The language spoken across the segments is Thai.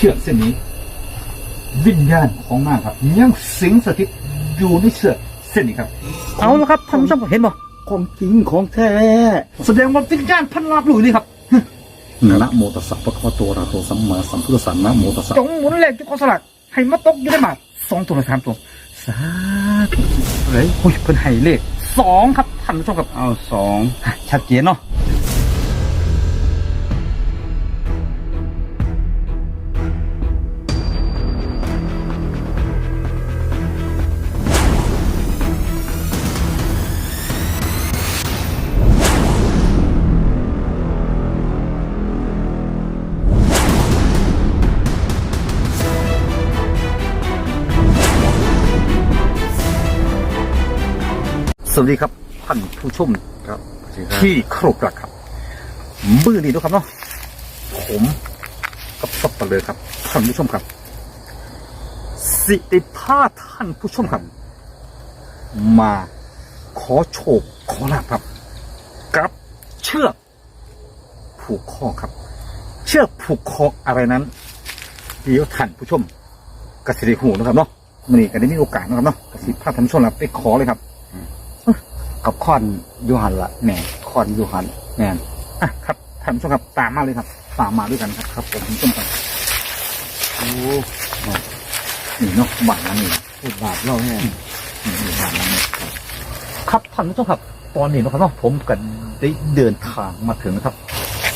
เชือกเส้นนี้ วิญญาณของนางครับยังสิงสถิตอยู่ในเชือกเส้นนี้ครับ เอาละครับท่านผู้ชมเห็นบ่ของจริงของแท้แสดงว่าวิญญาณพันลาบหลุยนี่ครับนะโมตัสสะภะคะวะโตอะระหะโตสัมมาสัมพุทธัสสะนะโมตัสสะจงหมุนแรงจุกองสลักให้มาตกอยู่ในบาทสองตัวหรือสามตัวสาธุเฮ้ยโอ้ยเพิ่นให้เลขสองครับท่านผู้ชมครับเอาสองอะชัดเจนเนาะ วัสดีครับท่านผู้ชมครับที่เคารพรักครับมือนี้ด้วยครับเนาะผมกับสับปะเลยครับท่านผู้ชมครับ สิติพาท่านผู้ชมครับ มาขอโชคขอลาบครับ กับเชือกผูกคอครับ เชือกผูกคออะไรนั้น เดี๋ยวท่านผู้ชมกสิริหูนะครับเนาะมือนี้ก็ได้มีโอกาสนะครับเนาะกสิพาท่านผู้ชมเราไปขอเลยครับ กับคอนยูหันละแหม่คอนยูหันแม่นอะครับท่านผู้ชมครับตามมาเลยครับตามมาด้วยกันครับครับผมท่านผู้ชมครับโอ้นี่เนาะบ้านหลังนี้พูดบาปเล่าแห้งนี่นี่บ้านหลังนี้ครับครับท่านผู้ชมครับ ตอนนี้นะครับเนาะผมกันได้เดินทางมาถึงนะครับ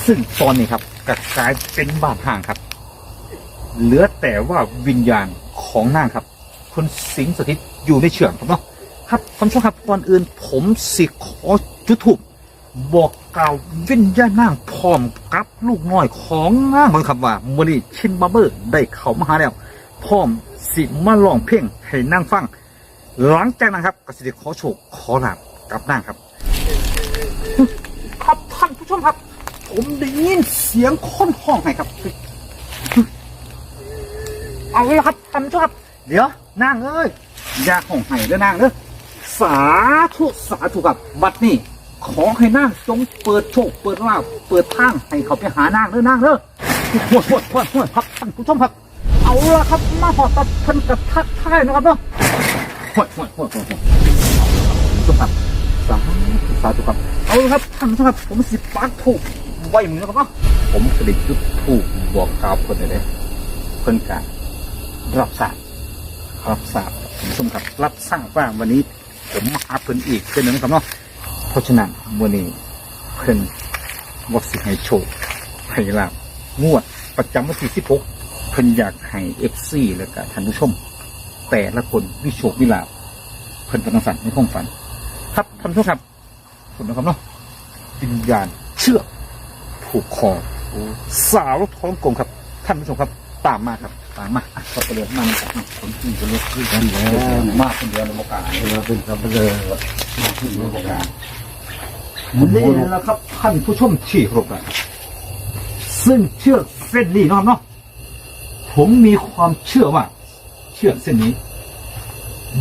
ซึ่งตอนนี้ครับกระกลายเป็นบ้านห่างครับ เหลือแต่ว่าวิญญาณของนางครับคุณสิงสถิตอยู่ในเชือกครับเนาะ ครับท่านผู้ชมครับก่อนอื่น ผมสิขอจุดถูกบอกกล่าววิญญาณนางพร้อมกับลูกน้อยของนางคนครับว่ามอนีชินบาร์เบอร์ได้เข้ามาหาแล้วพร้อมสิมาลองเพลงให้นางฟัง หลังจากนั้นครับก็สิได้ขอโชคขอลาบกับนางครับ ครับท่านผู้ชมครับ ผมได้ยินเสียงคนห้องให้ครับ เอาละครับท่านผู้ชมครับ เดี๋ยวนางเอ้ยอย่าห้องให้เด้อนางเด้อ สาธุสาธุครับบัดนี้ขอให้นางจงเปิดโชคเปิดลาภเปิดทางให้เขาไปหานางเด้อนางเด้อหวดหวดหวดหวดครับท่านผู้ชมครับ เอาละครับมาหอดตัดเพิ่นกับทักทายนะครับเนาะหวดหวดหวดหวดหวดท่านผู้ชมครับสาธุสาธุครับเอาละครับท่านผู้ชมครับ ผมสิปักถูกไว้เหมือนกันครับเนาะผมก็ได้จุดถูกบอกกล่าวเพิ่นเลยเพิ่นกะรับทราบรับทราบผู้ชมครับ รับทราบว่าวันนี้ ผมมาหาเพิ่นอีกเป็นหนึ่งครับเนาะเพราะฉะนั้นวันนี้เพิ่นวักสิให้โชคให้ลาบงวดประจำวันที่16เพิ่นอยากให้เอฟซีแล้วก็ท่านผู้ชม แต่ละคนวิโชควิลาบเพิ่นเป็นสันในห้องฝัน ครับท่านผู้ชมครับคุณนะครับเนาะวิญญาณเชือกผูกคอสาวท้องกลมครับ ท่านผู้ชมครับตามมาครับ ตามมาอะก็ไปเลยมันกับคนที่จะลุกขึ้นกันแล้วมากคนเดียวในโอกาสเราเป็นสับเปลยมาที่โลกานี่แหละครับท่านผู้ชมที่คารพรักครับซึ่งเชือกเส้นนี้นะครับเนาะผมมีความเชื่อว่า เชือกเส้นนี้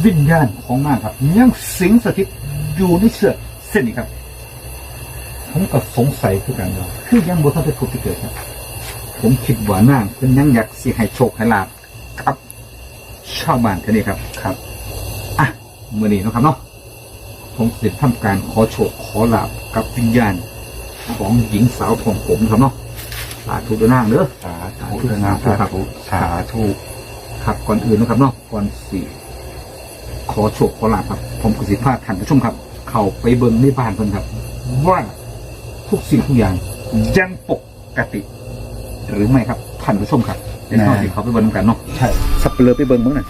วิญญาณของนางครับยังสิงสถิตอยู่ในเชือกเส้นนี้ครับผมก็สงสัยคือกันว่าคือยังบ่ทันได้พบที่เกิดครับ ผมคิดว่านางเป็นยังอยากสิให้โชคให้ลาบกับชาวบ้านแค่นี้ครับครับอะมื่อนี้เนาะครับเนาะผมเสร็จทำการขอโชคขอลาบกับวิญญาณของหญิงสาวของผมครับเนาะสาธุด้วยนางเด้อ สาธุนะสาธุสาธุครับก่อนอื่นนะครับเนาะก่อนสี่ขอโชคขอลาบครับ ผมกสิพาท่านผู้ชมครับ เข้าไปเบิ่งในบ้านเพิ่นครับ ว่าทุกสิ่งทุกอย่างยังปกติ หรือไม่ครับท่านผู้ชมครับเดี๋ยวเราสิเขาไปเบิ่งกันเนาะใช่สับเปลือไปเบิ่งมั้งน่ะ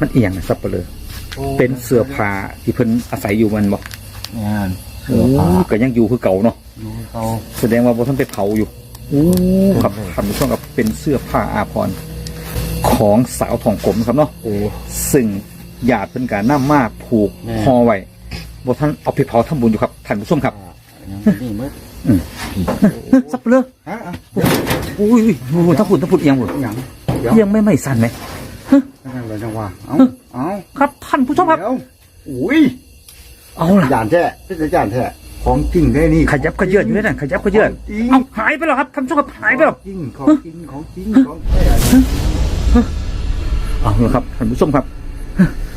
มันเอียงนะสับเปลือเป็นเสื้อผ้าที่เพิ่นอาศัยอยู่มันบอกงานเสืโอ้อผ้าก็ยังอยู่คือเก่าเนาะดูเขาแสดงว่าบ่ท่านไปเผาอยู่โอ้ครับท่านผู้ชมครับเป็นเสื้อผ้าอาภรณ์ของสาวทองกลมนะครับเนาะโอ้ซึ่งญาติเป็นการน้ำมาผูกแน่ห่อไว้บ่ท่านเอาไปเผาทำบุญอยู่ครับท่านผู้ชมครับยังนี่มั้ย สับเปลือฮะโอ้ยโอ้ยถ้าพูดถ้าพูดเอียงหมดยังเอียงไม่ไม่สั่นไหมนั่นเลยจังว่าเอาเอาครับท่านผู้ชมครับเดี๋ยวอุ้ยเอาล่ะจานแท้เป็นจานแท้ของจริงได้นี่ขยับขยื่นอยู่เลยนะขยับขยื่นของจริงเอ้าหายไปแล้วครับท่านผู้ชมครับหายไปแล้วของจริงของจริงของจริงของแท้เอาละครับท่านผู้ชมครับ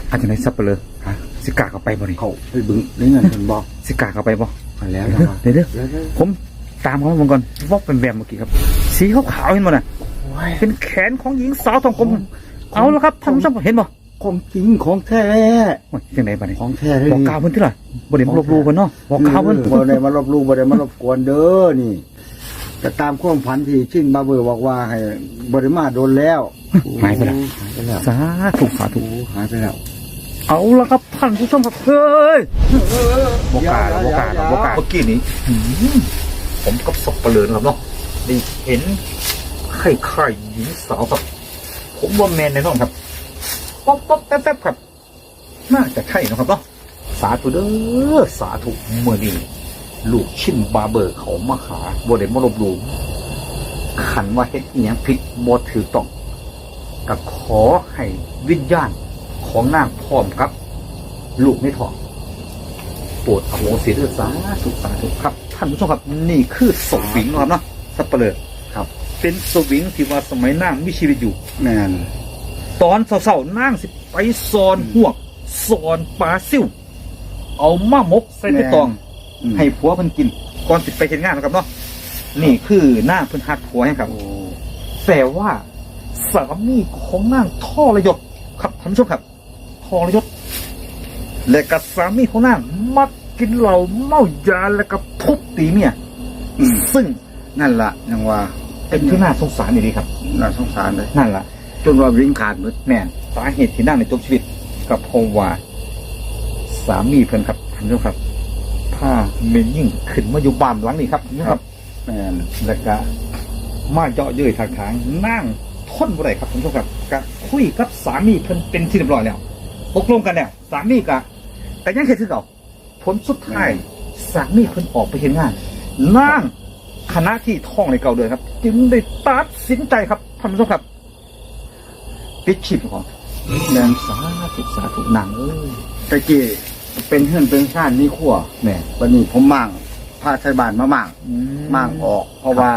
อาจจะไหนซับไปเลยฮะสิกล้าเข้าไปบ่นี่เขาไปบึงนี่เงินคนบอกสิกล้าเข้าไปบ่ มาแล้วเดี๋นะยวเดี๋ยวเดี๋ยวแล้วแล้วผมตามเขามาก่อนวอกเป็นแบบเมื่อกี้ครับ สีขาวๆเห็นบ่น่ะ เป็นแขนของหญิงสาวทองกลมเอาละครับท่านผู้ชมเห็นบ่ของจริงของแท้โอ้ยยังไงบ้านี่ของแท้เลยบอกกล่าวเพิ่นที่ล่ะบ่ได้มาลบหลู่เพิ่นเนาะบอกกล่าวเพิ่นบ่ได้มาลบหลู่บ่ได้มารบกวนเด้อนี่แต่ตามความฝันที่ชินบาเบอร์บอกว่าให้บ่ได้มาโดนแล้วหายไปแล้วหายไปแล้วสาธุสาธุโอ้หายไปแล้ว เอาละครับท่านผู้ชมครับเฮ้ยบอกกล่าวบอกกล่าวบอกกล่าวเมื่อกี้นี้หืมผมกับศพเปลือนครับเนาะได้เห็นไข่ไข่หญิงสาวครับ ผมว่าแมนแน่นอนครับป๊อบป๊อบแป๊บแป๊บครับ น่าจะใช่นะครับเนาะสาธุเด้อสาธุเมื่อนี้ลูกชิ้นบาร์เบอร์เขามาหาบ่ได้มาลบหลู่ขันว่าเฮ็ดอหยังผิดบ่ถือต้องก็ขอให้วิญญาณ ของนางพร้อมครับ ลูกไม่ท้องโปรดอโหสิเด้อสาธุสาธุครับ ท่านผู้ชมครับ นี่คือศพหวิงนะครับเนาะสับเปลือครับ เป็นศพหวิงที่ว่าสมัยนางมีชีวิตอยู่ แม่นตอนเศร้าๆนั่งสิไปซอนหวกซอนปลาซิ่วเอามามกใส่ใบตอง อืมให้ผัวเพิ่นกิน ก่อนสิไปเห็นงานนะครับเนาะนี่คือหน้าเพิ่นหักผัวให้ครับ โอ้แต่ว่าสามีของนางท่อระยศครับท่านผู้ชมครับ ท่อระยศและกับสามีของนางมักกินเหล้าเมายาและก็ทุบตีเมียอืมซึ่งนั่นล่ะยังว่า เป็นที่น่าสงสารดีๆครับน่าสงสารเลยนั่นล่ะจนว่าวิ่งขาดหมดแม่นสาเหตุที่นั่งในจบชีวิตกับเพราะว่าสามีเพิ่นครับท่านผู้ชมครับถ้าเมนยิ่งขึ้นมาอยู่บ้านหลังนี้ครับท่านผู้ชมครับแม่นแล้วก็มาเจาะเย้ยทางทางนั่งทนบ่ได้ครับท่านผู้ชมครับก็คุยกับสามีเพิ่นเป็นที่เรียบร้อยแล้ว ตกลงกันแล้วสามีก็แต่ยังเฮ็ดคือเก่าผลสุดท้ายสามีเพิ่นออกไปเห็นงานนั่งคณะที่ท่องในเก่าเดือนครับ จึงได้ตัดสินใจครับท่านผู้ชมครับปิดชีพของแม่นสาธุสาธุหนังเอ้ยตะกี้เป็นเฮือนเป็นชาตินี่ขั้วแม่วันนี้ผมมั่งพาไทยบ้านมามั่งมั่งออก เพราะว่า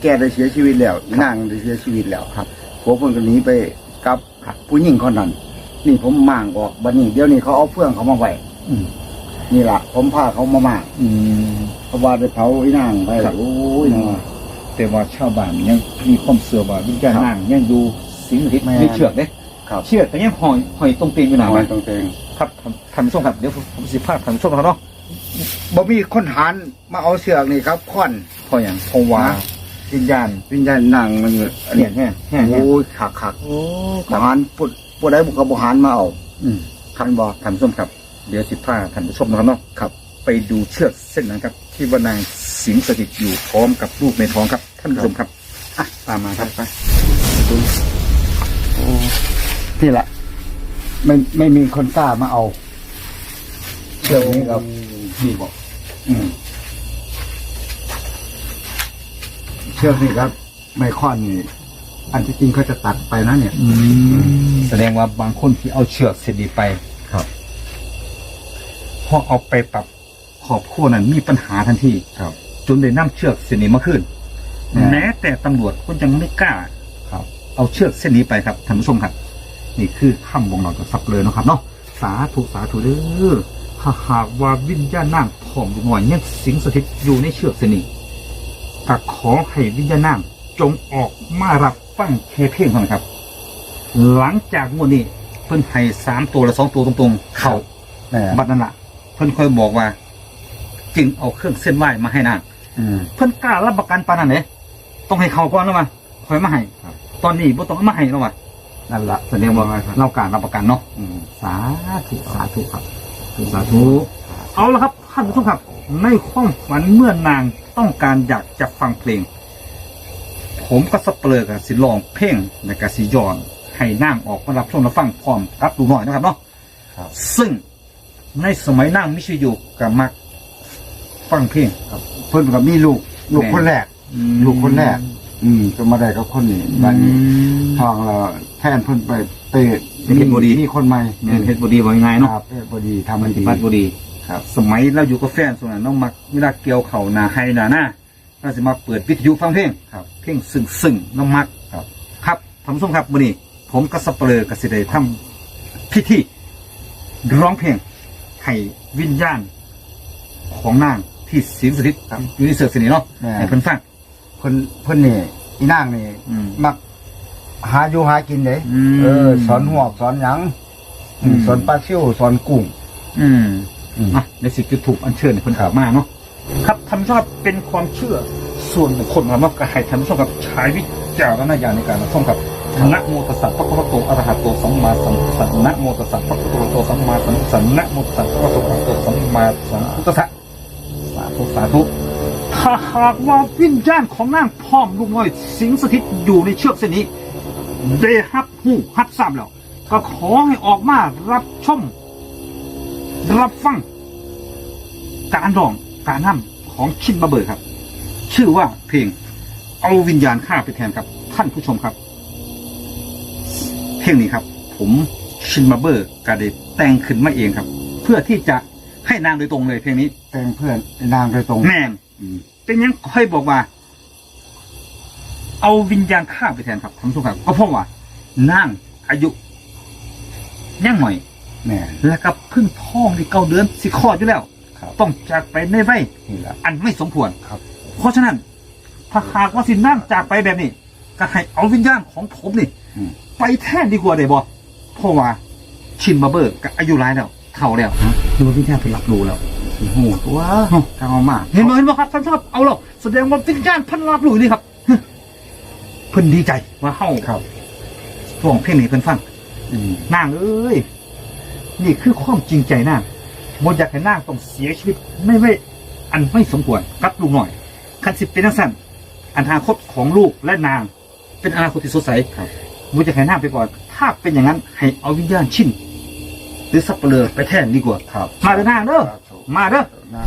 แกได้เสียชีวิตแล้วอีนางได้เสียชีวิตแล้วครับผัวคนคนนี้ไปกับครับผู้หญิงคนนั้น นี่ผมมั่งออกบัดนี้เดี๋ยวนี้เขาเอาเฟื่องเขามาไว้อืมนี่ล่ะผมพาเขามามั่งอืม เพราะว่าได้เผาอีนางไปครับ โอ้ยนะแต่ว่าชาวบ้านยังมีความเสื่อว่าวิญญาณนางยังดูสิงสถิตแม่น ในเชือกเด้ครับเชือกแต่ยังหอยหอยตรงตีนอยู่หนาเอาไว้ไว้ตรงเตงครับท่านท่านผู้ชมครับเดี๋ยวผมผมสิพาท่านผู้ชมเขาเนาะบ่มีคนหันมาเอาเสือกนี่ครับค่อน เพราะอย่างเพราะว่าวิญญาณวิญญาณนางมันเนี่ยแห่แห่แห่โอ้ยขักขักโอ้ทหารปุด ปุดได้บุกกบหารมาเอาอืมท่านบอกท่านผู้ชมครับ เดี๋ยวสิพาท่านผู้ชมนะครับเนาะครับ ไปดูเชือกเส้นนั้นครับ ที่ว่านางสิงสถิตอยู่พร้อมกับลูกในท้องครับ ท่านผู้ชมครับอะตามมาครับไปนี่แหละไม่ไม่มีคนกล้ามาเอาเชือกนี้ครับนี่บอกอืมเชือกนี่ครับ ไม่ค่อนนี่ อันที่จริงเขาจะตัดไปนะเนี่ยแสดงว่าบางคนที่เอาเชือกเส้นนี้ไปครับ พอเอาไปปรับขอบขั้วนั้นมีปัญหาทันทีครับ จนได้นำเชือกเส้นนี้มาขึ้นแน่แม้แต่ตำรวจก็ยังไม่กล้า ครับ เอาเชือกเส้นนี้ไปครับท่านผู้ชมครับ นี่คือคำบ่งบอกจากสับเลยเนาะครับเนาะสาธุสาธุเด้อถ้าหากว่าวิญญาณนางผอมอยู่หน่อยยังสิงสถิตอยู่ในเชือกเส้นนี้ก็ขอให้วิญญาณนางจงออกมารับ ฟังแค่เพียงเท่านั้นครับ หลังจากงวดนี้ เพิ่นให้สามตัวและสองตัวตรงๆ เข้าแหมบัดนั้นละเพิ่นค่อยบอกว่า จึงเอาเครื่องเส้นไหว้มาให้นางอืม เพิ่นกล้ารับประกันปานนั้นเด้ต้องให้เขาก่อนแล้วมาค่อยมาให้ครับ ตอนนี้บ่ต้องเอามาให้แล้วว่ะนั่นละแสดงว่าเราการรับประกันเนาะ อืมสาธุสาธุครับสาธุ เอาละครับท่านผู้ชมครับ ในความฝันเมื่อนางต้องการอยากจะฟังเพลง ผมก็สเปรอกับสิลองเพลงในกสิยอน ให้นางออกมารับชมรับฟังพร้อมรับดูหน่อยนะครับเนาะครับ ซึ่งในสมัยนางมิชิอยู่กับมักฟังเพลงครับเพิ่นกับมีลูก ลูกคนแรก ลูกคนแรก อืมจะมาได้กับคนนี้บ้านนี้ทองเราแทนเพิ่นไปเตะเป็นเฮ็ดบ่ดี มีคนใหม่เนี่ยเฮ็ดบดีว่ายังไงเนาะครับเฮ็ดบ่ดีทำมัมันนสิดีพัดบดี ครับ สมัยเราอยู่กับแฟนส่วนนั้นน้องมักเวลาเกี่ยวเข่าหนาไฮหนาหน้า เราจะมาเปิดวิทยุฟังเพลงครับเพลงซึ่งซึ่งน้องมักครับ ครับท่านผู้ชมครับวันนี้ ผมกับสับเปลือกสิเดทำพิธีร้องเพลงให้วิญญาณของนางที่สิงสถิตอยู่ในเสือกสนิทเนาะแม่ ให้เพิ่นฟัง เพิ่นเพิ่นนี่อีนางนี่อืมมักหาอยู่หากินเด้อืมเออ สอนหวกสอนหยังอืมอืมสอนปลาซิ่วสอนกุ้ง อืมอืม อะในสิ่งที่ถูกอัญเชิญให้เพิ่นออกมาเนาะ ครับท่านผู้ชมครับเป็นความเชื่อส่วนบุคคลครับว่าก็ให้ท่านผู้ชมครับใช้วิจารณญาณในการรับชมครับนะโมตัสสะพระพุทธโตอระหะโตสัมมาสัมพุทธัสสะนะโมตัสสะพระพุทธโตสัมมาสัมพุทธัสสะนะโมตัสสะพระพุทธโตสัมมาสัมพุทธัสสะสาธุสาธุถ้าหากว่าวิญญาณของนางพร้อมลูกน้อย สิงสถิตอยู่ในเชือกเส้นนี้ได้ฮับหูฮับซ้ำแล้ว ก็ขอให้ออกมารับชม รับฟัง การร้อง การนำของชินบะเบิร์ครับ ชื่อว่าเพลงเอาวิญญาณข้าไปแทนครับ ท่านผู้ชมครับ เพลงนี้ครับ ผมชินบะเบิร์กาเดแต่งขึ้นมาเองครับ เพื่อที่จะให้นางโดยตรงเลยเพลงนี้ แต่งเพื่อนไอ้นางโดยตรงแม่นอืมเป็นยังค่อยบอกว่า เอาวิญญาณข้าไปแทนครับท่านผู้ชมครับ ก็เพราะว่านางอายุยังหน่อยแม่แล้วก็เพึ่งท้องที่เก้าเดือนสิคลอดอยู่แล้ว ครับต้องจากไปในไว้นี่แหละ อันไม่สมควรครับ เพราะฉะนั้นถ้าหากว่าสินั่งจากไปแบบนี้ ก็ให้เอาวิญญาณของผมนี่อืม ไปแทนดีกว่าเดบอเพราะว่าชินบาเบอร์ก็อายุร้ายแล้วเท่าแล้ว ดูวิญญาณไปรับรู้แล้วโอ้โหตัวกเอามาเห็นไหมเห็นไหมครับท่านชอบเอาหรอกแสดงว่าวิญญาณเพันรับรู้นี่ครับเพิ่นดีใจว่าเฮ้าครับร้องเพลงนี้เพิ่นฟังอืม นางเอ้ยนี่คือความจริงใจนาง บนอยากให้นางต้องเสียชีวิตไม่ไม่อันไม่สมควรกับลูกหน่อย คันสิเป็นนักสั้นอนาคตของลูกและนาง เป็นอนาคตที่สดใสครับบนอยากให้นางไปก่อน ถ้าเป็นอย่างนั้นให้เอาวิญญาณชิ้นหรือสับเปลือไปแทนดีกว่าครับมาเด้อนางเด้อมาเด้อ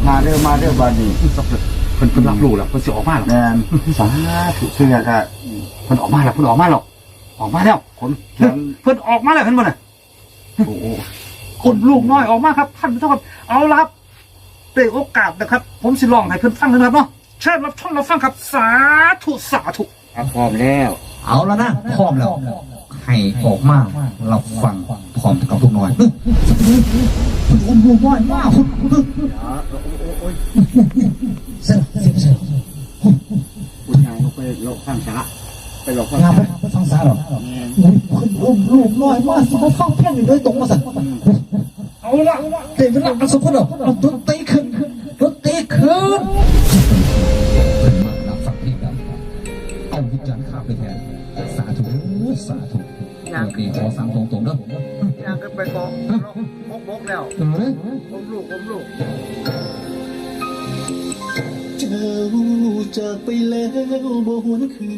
มาเด้อมาเด้อบาดนี้สับเปลือเพิ่นเพิ่นรับรู้แล้วเพิ่นสิออกมาแล้วแม่นสาธุเสื้อก็เพิ่นออกมาแล้วเพิ่นออกมาแล้วออกมาแล้วคนแขนเพิ่นออกมาแล้วเห็นบ่น่ะโอ้ โหคนลูกน้อยออกมาครับท่านผู้ชมครับเอาละครับได้โอกาสนะครับ ผมสิลองให้เพื่อนฟังเลยนะครับเนาะเชิญรับชมรับฟังครับสาธุสาธุพร้อมแล้ว เอาแล้วนะพร้อมแล้วให้ออกมาเราฟังพร้อมกับพวกน้อยคุณอมดูน้อยมากคุณเสียเสียเสียคุณยายเขาไปโลกข้างช้า ไปโลกข้างงานช้าไปฟังสาหรอคุณอมลูกน้อยมากสิมาฟังเพลงอยู่ด้วยตรงมาสั่เอาละเดี๋ยวเวลาเอาสมคนเอาดนตรีขึ้นดนตรีขึ้นมารับฟังเพลงกันเอาวิจารณ์ข้าไปแทนสาธุสาธุอย่างนี้ขอสั่งตรงๆเด้ออยากไปกองมกมกแล้วเออผมลูกผมลูกเจาจากไปแล้วบ่หวนคื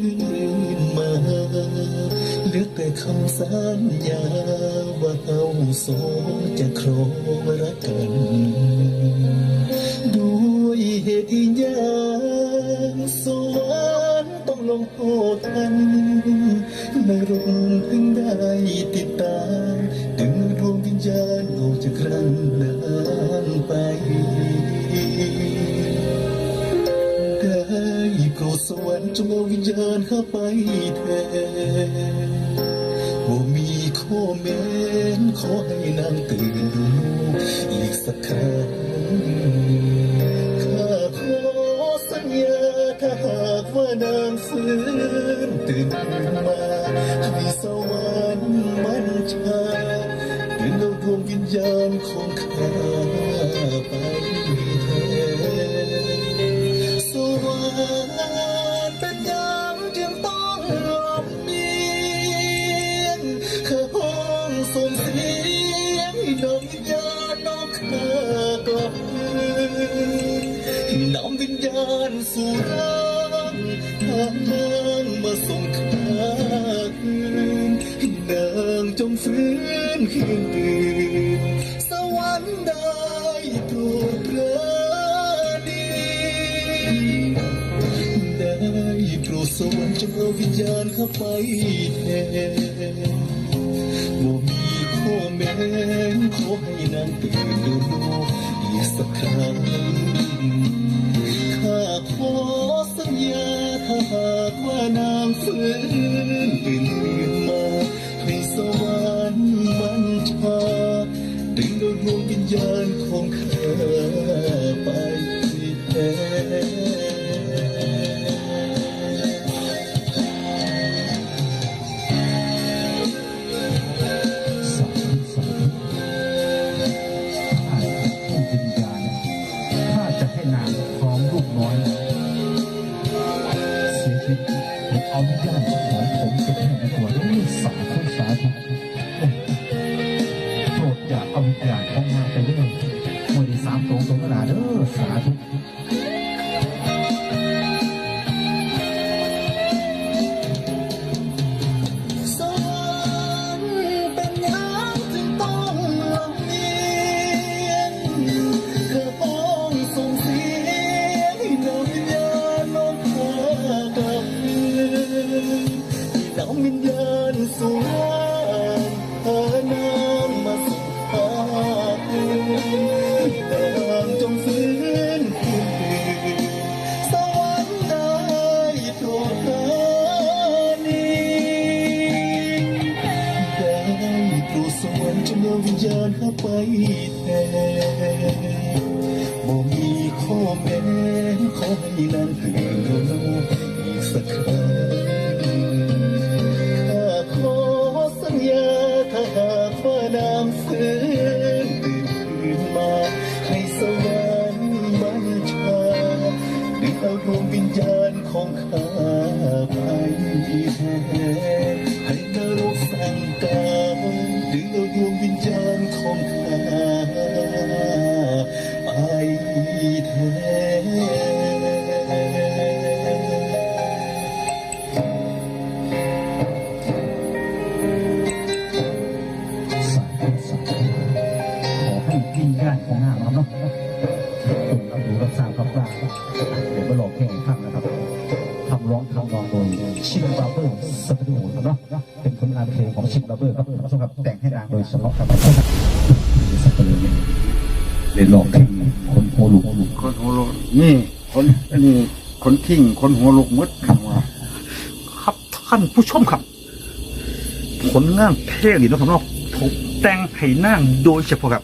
นมาเหลือแต่คำสัญญาว่าเราสองจะครองรักกันด้วยเหตุที่ยากสวรรค์ต้องลงโทษกันนรกเพิ่งได้ติดตามดึงดวงวิญญาณออกจากร่างนาน จงเอาวิญญาณข้าไปแทนว่ามีข้อแม้นขอให้นางตื่นดูอีกสักครั้งข้าขอสัญญาถ้าหากว่านางฟื้นางจงฟื้นคืนตื่นสวรรค์ได้โปรดปราณีได้โปรดสวรรค์จงเอาวิญญาณข้าไปแทนว่มีข้อแม้ขอให้นางตื่นดูอีสักสักครั้งข้าขอสัญญาถ้าหากว่านางฟื้น เสียชีวิตผมเอาญญาณของผมเก็บให้ในตัวด้วยส แทนบ่มีข้อแม้ขอให้นางตื่นอี ชินบาเบอร์สตูดิโอครับเนาะเป็นผลงานเพลงของชินบาเบอร์ครับท่านผู้ชมครับแต่งให้นางโดยเฉพาะครับสักเลยเล่นหลอกเพลงคนโพลุกคนหัวลุกนี่คนอันนี้คนทิ้งคนหัวลุกหมดคำว่าครับท่านผู้ชมครับผลงานเพลงนี่นะครับเนาะถูกแต่งให้นั่งโดยเฉพาะกับ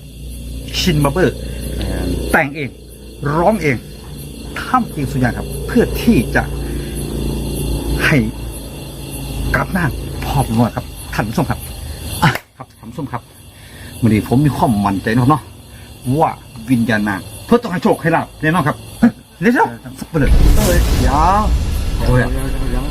ชินบาเบอร์ แต่งเองร้องเองทำเองสุดอย่างครับ เพื่อที่จะให้ กลับหน้าพร้อมนวดครับท่านผู้ชมครับอะครับท่านผู้ชมครับวันนี้ผมมีความมั่นใจนะครับเนาะว่าวิญญาณนางเพื่อต้องให้โชคให้ลาบแน่นอนครับเฮ้ยเดี๋ยวๆสักเปลือกเอ้ยเดี๋ยวโอ้ยเดี๋ยวเดี๋ยวเดี๋ยว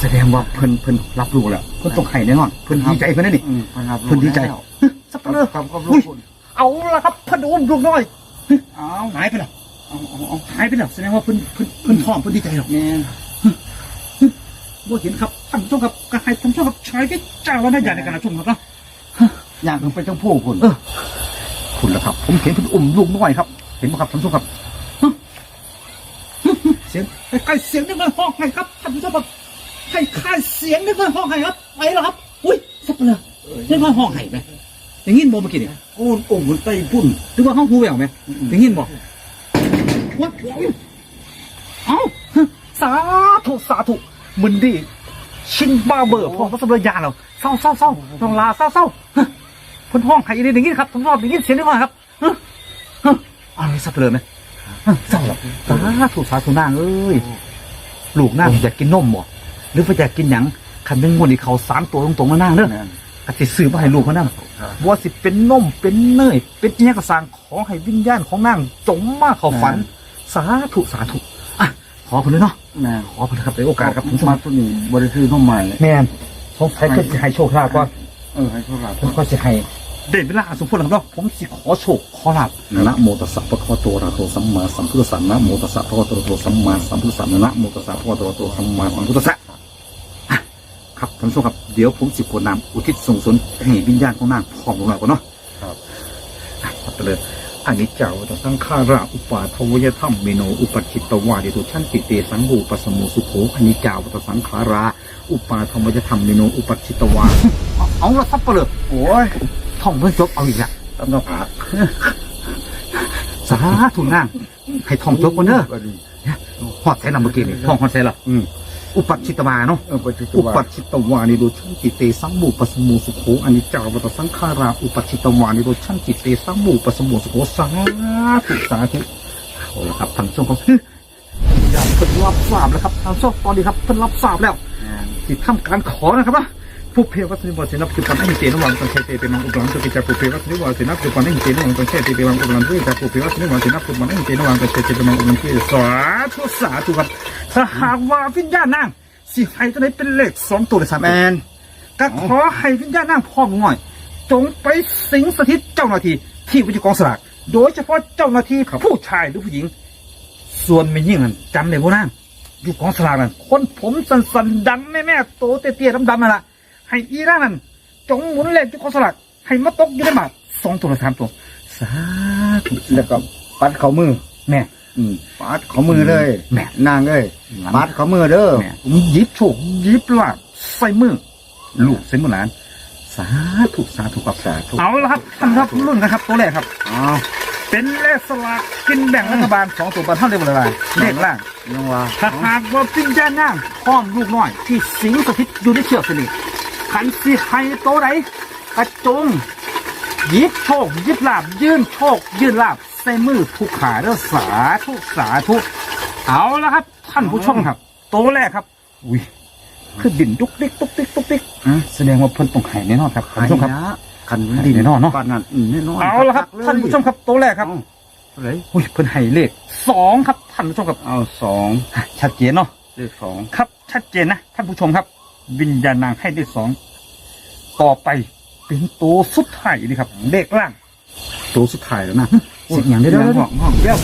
แสดงว่าเพิ่นเพิ่นรับรู้แล้วเพิ่นต้องให้แน่นอนเพิ่นดีใจเพิ่นนั่นนี่อืมคนรับรู้เพิ่นดีใจแล้วเฮ้ยสักครับเลือครับครับอุ้ยลูกเอาละครับเพิ่นอุ้มลูกน้อยเฮ้ยเอาหายไปแล้วเอาเอาเอาหายไปแล้วแสดงว่าเพิ่นเพิ่นเพิ่นท้องเพิ่นดีใจหรอกแม่น บ่เห็นครับท่านผู้ชมครับก็ให้ท่านผู้ชมครับใช้วิจารณญาณในการรับชมครับเนาะอย่างถึงไปจังผู้คุณเออคุณละครับ ผมเห็นเพิ่นอุ้มลูกน้อยครับ เห็นไหมครับท่านผู้ชมครับฮะฮะเสียงใกล้ๆเสียงนึกมันห้องไห้ครับท่านผู้ชมครับใกล้ๆเสียงนึกมันห้องไห้ครับไปแล้วครับ อุ้ยสักเลยนึกว่าห้องไห้ไหมอย่างงี้บ่เมื่อกี้นี่โอ้นองค์มันไต้พุ่นหรือว่าห้องหูแหววไหมอย่างงี้บ่วัดเอ้าสาธุสาธุ มึนดีชินบาเบอร์พอพระสมรยานเราเศร้าเศร้าเศร้าต้องลาเศร้าเศร้าฮะพ้นห้องไห้อย่างนี้อย่างนี้ครับผมชอบอย่างนี้เสียงได้มากครับฮะฮะอะไรสักเลยไหมฮะเศร้าหรอสาธุสาธุนางเอ้ยลูกนางอยากกินนมบ่หรือว่าอยากกินหยังคันเป็นงวดที่เขาสามตัวตรงๆแล้วนางเด้อแม่นอาจจะซื้อมาให้ลูกเขานั่งว่าสิเป็นนมเป็นเนยเป็นเนี้ยกระสังขอให้วิญญาณของนางจงมาเข้าฝัน สาธุสาธุอะ ขอคนเลยเนาะแม่นขอคนนะครับในโอกาสครับผมมาตัวนี้บริสุทธิ์น้องใหม่แมนสงสัยเพิ่นจะให้โชคลาภก่อนเออให้โชคลาภเพิ่นก็จะให้เด่นเวลาสมควรแล้วเนาะผมสิขอโชคขอลาภนะโมตัสสะภะคะวะโตอะระหะโตสัมมาสัมพุทธัสสะนะโมตัสสะภะคะวะโตอะระหะโตสัมมาสัมพุทธัสสะนะโมตัสสะภะคะวะโตอะระหะโตสัมมาสัมพุทธัสสะอะครับท่านผู้ชมครับเดี๋ยวผมสิกรวดน้ำอุทิศส่งสนให้วิญญาณของนางพร้อมลงแล้วก่อนเนาะครับอะไปเลย อันนี้เจ้าตสังขาราอุปาทวยธรรมเมโนอุปัชชิตวาเดตุชันติเตสังหูปสมโมสุโขอันนี้เจ้าตสังขารา อุปาทวยธรรมเมโนอุปัชชิตวาเอาละทับเปลือกโอ้ยท่องเพื่อจบเอาอีกละตำหนักผาสสาธุนางให้ท่องจบกันเนอะก็ดีฮอดใส่ลำเมื่อกี้นี่ท่องฮอดใส่ละอืม อุปัชชิตวาเนาะเออปัจจุอุบัปันชชิตวานิโรชันจิตเตสังบูปสมูสุโขอนิจจาวัตสังขาราอุปัชชิตวานิโรชันจิตเตสังบูปสมูสุโขสาธุสาธุเอาละครับท่านผู้ชมครับอย่าเพิ่นรับทราบแล้วครับท่านผู้ชมตอนนี้ครับเพิ่นรับทราบแล้วที่ทำการขอนะครับว่า ผู้เพวัสนิวาสินับคือปันให้เตนวังตังเชเตเป็นมังอุปลังตุกิจากผู้เพวัสนิวาสินับคือปันให้เตนวังตังเชเตเป็นมังอุปลังตุกิจากผู้เพวัสนิวาสินับคือปันให้เตนวังตังเชเตเป็นมังอุปลังตุกิสาธุสาธุครับถ้าหากว่าวิญญาณนางสิให้ตัวไหนเป็นเลขสองตัวเลยสามแมนก็ขอให้วิญญาณนางพ่อง่อย จงไปสิงสถิตเจ้าหน้าที่ที่วิจิกองสลากโดยเฉพาะเจ้าหน้าที่ผู้ชายหรือผู้หญิง ส่วนไม่ยิ่งนั่นจำเลยว่านางอยู่กองสลากนั่นคนผมสันสันๆดำแม่แม่ๆโตเตี้ยๆดำๆนั่นละ ให้อีร่างนั่นจงหมุนเลขอยู่กองสลากให้มาตกอยู่ในบาทสองตัวหรือสามตัวสาธุแล้วก็ปัดเขามือแม่อืมปัดเขามือเลยแม่นางเอ้ยปัดเขามือเด้อแม่ผมหยิบโชคหยิบลาบใส่มือลูกใส่มือหลานสาธุสาธุครับสาธุเอาละครับท่านครับรุ่นนะครับตัวแรกครับอ้าวเป็นเลขสลากกินแบ่งรัฐบาลสองตัวบรรเท่าเรียบร้อยเลขล่างยังว่าถ้าหากว่าปิ้งแจ้นั่งพร้อมลูกน้อย ที่สิงสถิตอยู่ในเชือกสนิท ขันสิให้โตไหนกระจงหยิบโชคหยิบลาบ ยื่นโชค ยื่นลาบใส่มือผู้ขาเด้อสาธุสาธุเอาละครับ ท่านผู้ชมครับ โตแรกครับ อุ้ยคือดินตุกติ๊กตุกติ๊กตุกติ๊กอะแสดงว่าเพิ่นต้องไห้แน่นอนครับท่านผู้ชมครับขันดินแน่นอนเนาะปานนั้นอืมแน่นอนเอาละครับท่านผู้ชมครับโตแรกครับเอาเลยอุ้ยเพิ่นให้เลขสองครับท่านผู้ชมครับเอาสองชัดเจนเนาะเลขสองครับ ชัดเจนนะท่านผู้ชมครับ วิญญาณนางให้เลขสองต่อไปเป็นตัวสุดท้ายนี่ครับเลขล่างตัวสุดท้ายแล้วนะเสิ่งอย่างได้แล้วห้องห้องเดียว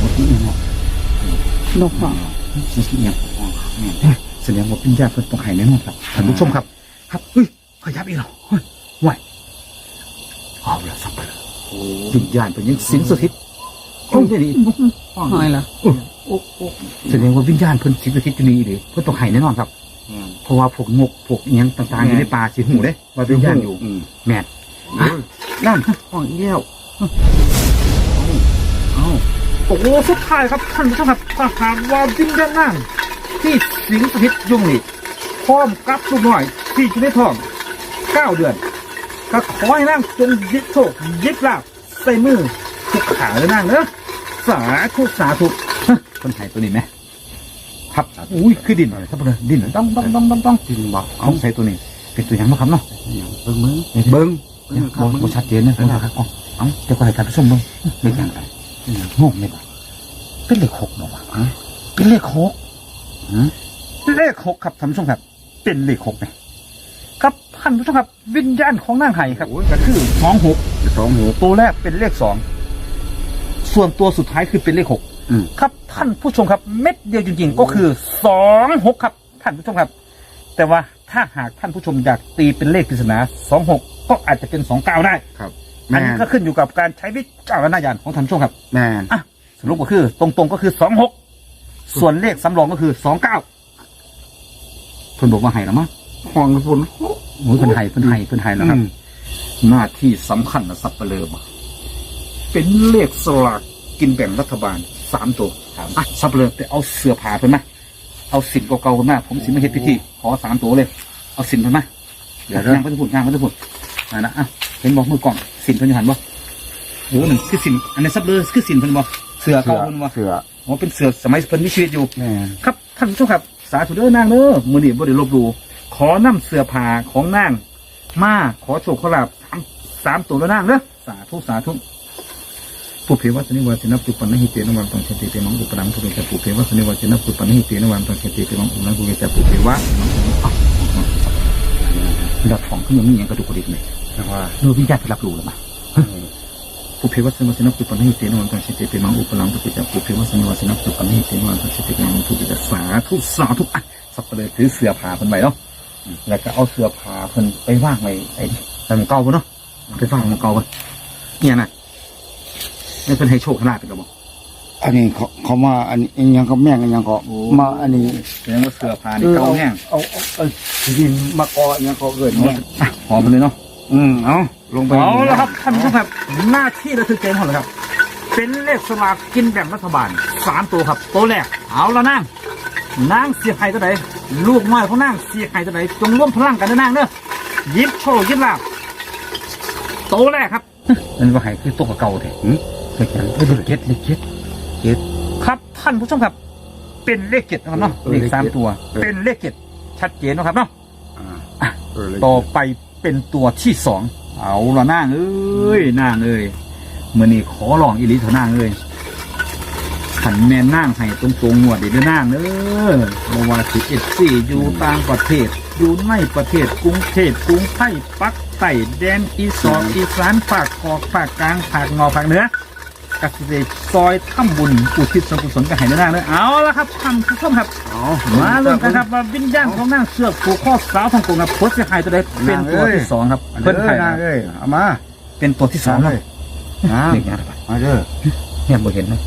เมื่อกี้ยังบอกนกเมื่อกี้ยังแสดงว่าวิญญาณเพิ่นต้องให้แน่นอนครับท่านผู้ชมครับ ครับเฮ้ยขยับอีกแล้วเฮ้ยไหวเอาละสับไปเลยวิญญาณเป็นยังสิงสถิตโอ้ยนี่ห้องละแสดงว่าวิญญาณเพิ่นสิงสถิตอยู่นี่ดิเพิ่นต้องให้แน่นอนครับ เพราะว่าพวกงกพวกอิหยังต่างๆอยู่ในป่าสิหูเด้ว่าวิญญาณอยู่มแม่นนั่นห้องเดียวเอาโอ้โหสุดท้ายครับท่านผู้ชมครับถ้าหากว่าวิญญาณนั่งที่สิงสถิตอยุ่งนี่พร้อมกับลูกน้อยที่อยู่ในท้องเก้าเดือน ก็ขอให้นั่งจงยึดโชคยึดลาบใส่มือทุกขาเลยนั่งเนอะสาธุสาธุฮะคนไทยตัวนี้ไหม ครับอุ้ยคือดินอะไรครับเพื่อนดินต้องต้องต้องต้องต้องจริงบอกเอาใส่ตัวนี้เป็นตัวอย่างมาครับเนาะเบิ่งมือเบิ้งเบิ่ยังงครับบ่ชัดเจนนะเอาเอาเอาเดี๋ยวก็ให้การผู้ชมเบิ้งเลขอย่างไรงงไหมบ่เป็นเลขหกเนาะวะเป็นเลขหกเลขหกครับท่านผู้ชมครับ เป็นเลขหกไหมครับท่านผู้ชมครับ วิญญาณของนางไห่ครับก็คือสองหกสองหูตัวแรกเป็นเลขสองส่วนตัวสุดท้ายคือเป็นเลขหก อืม ครับท่านผู้ชมครับ เม็ดเดียวจริงๆ ก็คือสองหกครับท่านผู้ชมครับ แต่ว่าถ้าหากท่านผู้ชมอยากตีเป็นเลขปริศนาสองหกก็อาจจะเป็นสองเก้าได้ ครับอัแม่นนี้ก็ขึ้นอยู่กับการใช้วิจารณญาณของท่านผู้ชมครับ แม่นอะสรุปก็คือตรงๆก็คือสองหกส่วนเลขสำรองก็คือสองเก้าเพิ่นบอกว่าไห้แล้วมั้งห้องฝุ่นโอ้ยเพิ่นไห้เพิ่นไห้เพิ่นไห้แล้วครับ หน้าที่สำคัญนะสับเปลือมาเป็นเลขสลากกินแบ่งรัฐบาล สามตัวอะสับเปลือแต่เอาเสื้อผ้าเพิ่นมาเอาสินเก่าๆเพิ่นมาผมสิมาเฮ็ดพิธีขอสามตัวเลย เอาสินเพิ่นมาเดี๋ยวงานพระพุทธงานพระพุทธอ่านะอะเห็นบอกมือกล่องสินเพิ่นอยู่หันบ่โอ้หนึ่งคือสินอันนี้สับเปลือคือสินเพิ่นบ่เสื้อเสืเก่าอเพิ่นบ่เสืออ๋อเป็นเสื้อสมัยเพิ่นมีชีวิตอยู่ แม่นครับท่านผู้ชมครับ สาธุเด้อนางเด้อมือนี้บ่ได้ลบหลู่ขอนำเสื้อผ้าของนาง มาขอโชคขอลาบสามสามตัวแล้วนางเด้อสาธุสาธุ ผู้เพวัสนิวาสินับจุปันนหิเตนวันตังเชติเตมังอุปนังผู้เป็นผู้เพวัสนิวาสินับจุปันนหิเตนวันตังเชติเตมังอุปนังผู้เป็นผู้เพวะดับของขึ้นมามีอย่างกระดูกกระดิกเลยแต่ว่าโดยวิญญาณที่รับรู้แล้วมาผู้เพวัสนิวาสินับจุปันนหิเตนวันตังเชติเตมังอุปนังผู้เป็นผู้เพวัสนิวาสินับจุปันนหิเตนวันตังเชติเตมังผู้เป็นสาธุสาธุอะสับเลยถือเสื้อผ้าคนใหม่เนาะแล้วก็เอาเสื้อผ้าเพิ่นไปว่างไว้ไอ้ใส่มองเก่าปะเนาะไปว่างมองเก่าปะเนี่ยนะ นี่เป็นให้โชคขนาดเป็นกระบอก อันนี้เขาเขามาอันนี้อิหยังเขาแม่งอิหยังเขามาอันนี้แสดงว่าเสื้อผ้านี่เก่าแห้งเอาเอาเอาดินมาเกาะอิหยังเขาเกิดแม่งอะหอมไปเลยเนาะอืมเอาลงไปเอาแล้วครับท่านผู้ชมครับหน้าที่เราถึงเกมหมดแล้วครับ เป็นเลขสลากกินแบ่งรัฐบาลสามตัวครับตัวแรกเอาละนั่งนางเสียไข่ตัวไหนลูกน้อยของนางเสียไข่ตัวไหนจงร่วมพลังกันนะนางเนอะหยิบโชว์หยิบลาบตัวแรกครับ มันว่าไข่คือตัวเก่าเถอ เลขยังเลขเจ็ดเลขเจ็ดเจ็ด ครับท่านผู้ชมครับ เป็นเลขเจ็ดนะครับเนาะเลขสามตัวเป็นเลขเจ็ดชัดเจนนะครับเนาะอ่าเออเลยต่อไปเป็นตัวที่สองเอาละนางเอ้ยนางเอ้ยเมื่อนี้ขอลองอีหลิเถอะนางเอ้ยขันแม่นางให้ตรงๆงวดเดี๋ยวนางเอ้ยบว่าสิเอฟซีอยู่ต่างประเทศ อยู่ในประเทศกรุงเทพกรุงไทยปักใต้แดนอีสานอีสานภาคกอกภาคกลางภาคงอภาคเหนือ กสิเดซอยถ้ำบุญอุทิศส่วนกุศลกันให้นางเลยเอาละครับท่านผู้ชมครับเอามาเริ่มกันครับว่าวิญญาณของนางเสือกผูกข้อสาวทองกงครับพดเสียหายตัวใดเป็นตัวที่สองครับเพิ่เพิ่นนไข่ไข่นางเอ้ยเอามา เป็นตัวที่สองครับนะเลขยังครับมาเด้อเนี่ยบ่เห็นนะ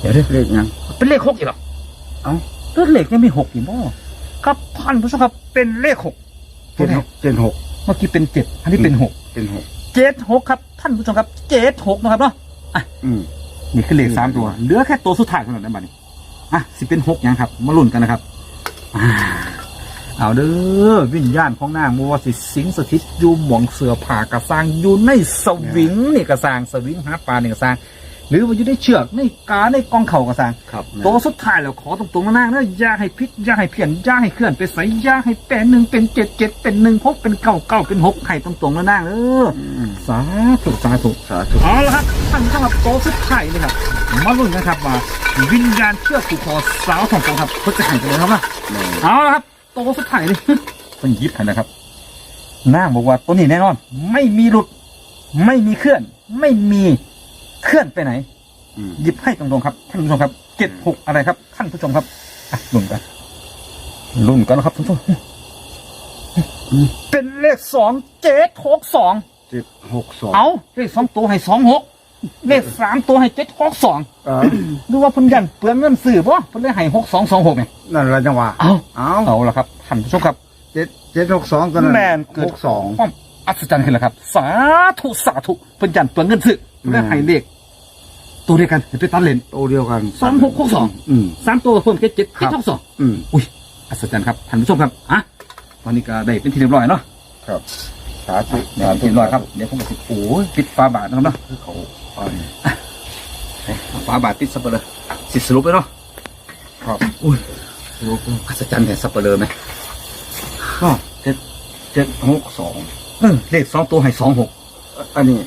เดี๋ยวเด้อเลขหยังเป็นเลขหกอีกเหรอเอ้าตัวเลขยังมีหกอีกบ่ครับท่านผู้ชมครับเป็นเลขหกเจ็ดหกเจ็ดหกเมื่อกี้เป็นเจ็ดอันนี้เป็นหกเป็นหกเจ็ดหกครับ ท่านผู้ชมครับเจ็ดหกนะครับเนาะ อืมนี่คือเลขสามตัว เหลือแค่ตัวสุดท้ายเท่านั้นนะบัดนี้อะสิเป็นหกยังครับ มาลุ้นกันนะครับอ่าเอาเด้อวิญญาณของนางมัวาสิสิงสถิตอยู่หมองเสือผ่ากระสร้างอยู่ในสวิงนี่กระสร้างสวิงหาปลานี่กระสร้าง หรือว่าอยู่ในเชือกในกาในกองเข่ากระสร้างครับตัวสุดท้ายแล้วขอตรงๆนะนางนะอย่าให้พิษอย่าให้เพี้ยนอย่าให้เคลื่อนไปใส่อย่าให้แปดหนึ่งเป็นเจ็ดเจ็ดเป็นหนึ่งหกเป็นเก้าเก้าเป็นหกให้ตรงๆนะนางเอออืมสาธุสาธุ สาธุ เอาละครับท่านครับโตสุดท้ายเลยครับมาลุ้นนะครับว่าวิญญาณเชื่อกผูกคอสาวทองคำครับเขาจะหายไปเลยครับนะเอาละครับโตสุดท้ายเลยต้องยิบให้นะครับนางบอกว่าตัวนี้แน่นอน ไม่มีหลุด ไม่มีเคลื่อน ไม่มี เคลื่อนไปไหน อืมหยิบให้ตรงๆครับท่านผู้ชมครับเจ็ดหกอะไรครับ ท่านผู้ชมครับอะลุ้นกันลุ้นกันนะครับท่านผู้ชมเป็นเลขสองเจ็ดหกสองเจ็ดหกสองเอาเลขสองตัวให้สองหกเลขสามตัวให้เจ็ดหกสองเออดูว่าเพิ่นยันเปลืองเงินสื่อป่ะเพิ่นเลยให้หกสองสองหกไงนั่นละจังหวะเอาเอาเอาละครับท่านผู้ชมครับ เจ็ดเจ็ดหกสองตัวนั้นแมนเกิหดกสอง ความอัศจรรย์ขึ้นแล้วครับ สาธุ สาธุเพิ่นยันเปลืองเงินสื่อ เพิ่นเลยให้เลขตัวเดียวกันเห็นไปตัดเลนตัวเดียวกันสองหกหกสองอืมสามตัวเพิ่มแค่เจ็ดครัเจ็ดบหกสองอืมอุ้ยอัศจรรย์ครับท่านผู้ชมครับอะตอนนี้ก็ได้เป็นที่เรียบร้อยเนาะครับสาธุเดี๋ยวเรียบร้อยครับเดี๋ยวผมก็สิโอ้ยปิดฝาบาทนะครับเนาะคือเขาเอาเนี่ยฝาบาทติดสับเปลือสิสรุปเลยเนาะครับอุ้ยอัศจรรย์แห่งสับเปลือไหมก็เจ็ดเจ็ดหกสองเออเลขสองตัวให้สองหกอันนี้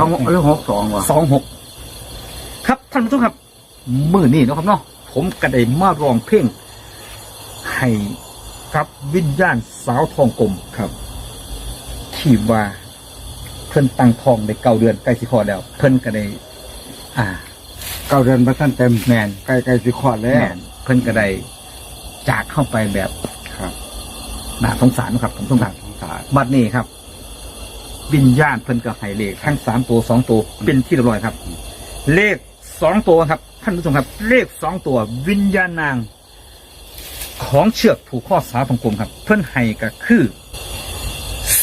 สองเรื่องหกสองว่ะสองหกครับท่านผู้ชมครับมื่อนี้เนาะครับเนาะผมก็ได้มาร้องเพลงให้กับวิญญาณสาวทองกลมครับ ที่ว่าเพิ่นตั้งทองได้เก้าเดือนใกล้สิคลอดแล้ว เพิ่นก็ได้อ่าเก้าเดือนมาท่านเต็มแมนใกล้ใกล้สิขอดแล้แมวนเพิ่นก็ได้จากเข้าไปแบบครับน่าสงสารเนาะครับผมสงสารสงสารบัดนี้ครับ วิญญาณเพิ่นก็ให้เลขทั้งสามตัวสองตัวเป็นที่เรียบร้อยครับ เลขสองตัวครับท่านผู้ชมครับ เลขสองตัววิญญาณนาง ของเชือกผูกข้อสาวทองกลมครับ เพิ่นให้ก็คือ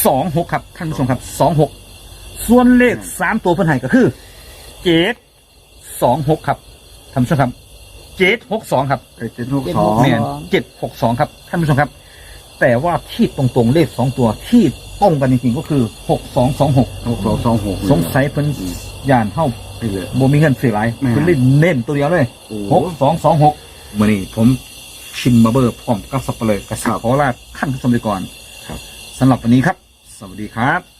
สองหกครับท่านผู้ชมครับสองหกส่วนเลขสามตัวเพิ่นให้ก็คือเจ็ดสองหกครับท่านผู้ชมครับเจ็ดหกสองครับใกล้เจ็ดหกสองแมนเจ็ดหกสองครับท่านผู้ชมครับ แต่ว่าที่ตรงๆเลขสองตัวที่ตรงกันจริงๆก็คือหกสองสองหกหกสองสองหก สงสัยเพิ่นย่านเข้าไปเลยบ่มีเงินซื้อหลายแม่นเพิ่นเล่นเน้นตัวเดียวเลยโอ้หกสองสองหกมื่อนี้ผมชิมมาเบอร์พร้อมกับสับเปลือกกระสับขอลาท่านผู้ชมไปก่อนครับสำหรับวันนี้ครับ สวัสดีครับ